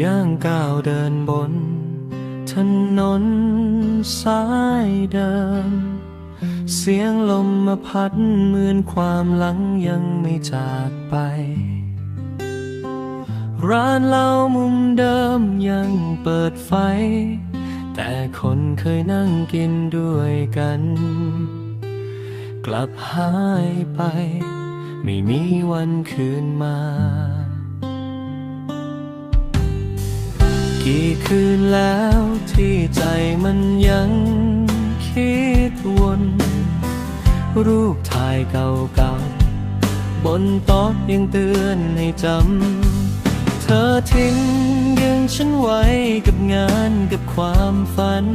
ย่างก้าวเดินบน ถนนสายเดิม เสียงลมมาพัดเหมือนความหลังยังไม่จากไป ร้านเหล้ามุมเดิมยังเปิดไฟ แต่คนเคยนั่งกินด้วยกัน กลับหายไป ไม่มีวันคืนมา กี่คืนแล้วที่ใจมันยังคิดวน รูปถ่ายเก่าๆ บนโต๊ะยังเตือนให้จำ เธอทิ้งยังฉันไว้กับงานกับความฝัน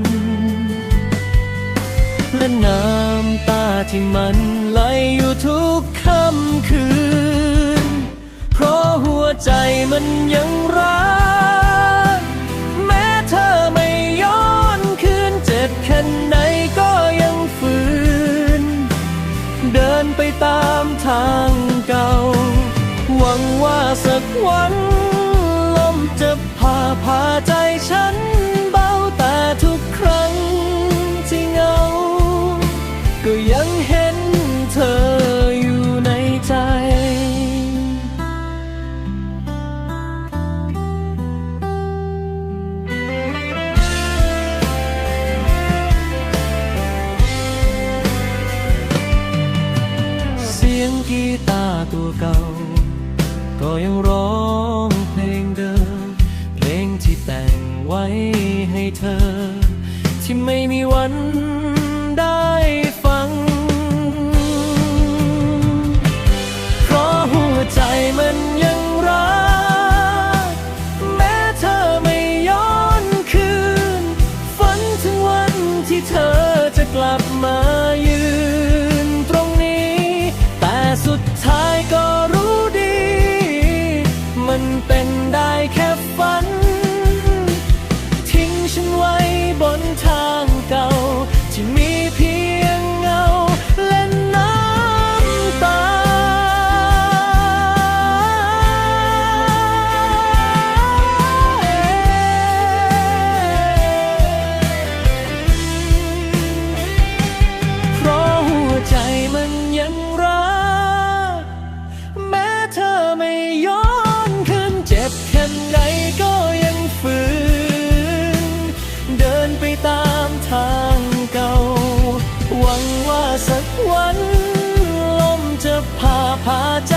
และน้ำตาที่มันไหลอยู่ทุกค่ำคืน เพราะหัวใจมันยังรัก ไปตามทางเก่า หวังว่าสักวันลมจะพาพาใจฉันเบาแต่ทุกครั้งที่เงา ก็ยังเห็น กีตาร์ตัวเก่า ก็ยังร้องเพลงเดิม เพลงที่แต่งไว้ให้เธอ ที่ไม่มีวันได้ฟัง เพราะหัวใจมันยังรัก แม้เธอไม่ย้อนคืน ฝันถึงวันที่เธอจะกลับมา ท้ายก็ วันลมจะพาพาใจ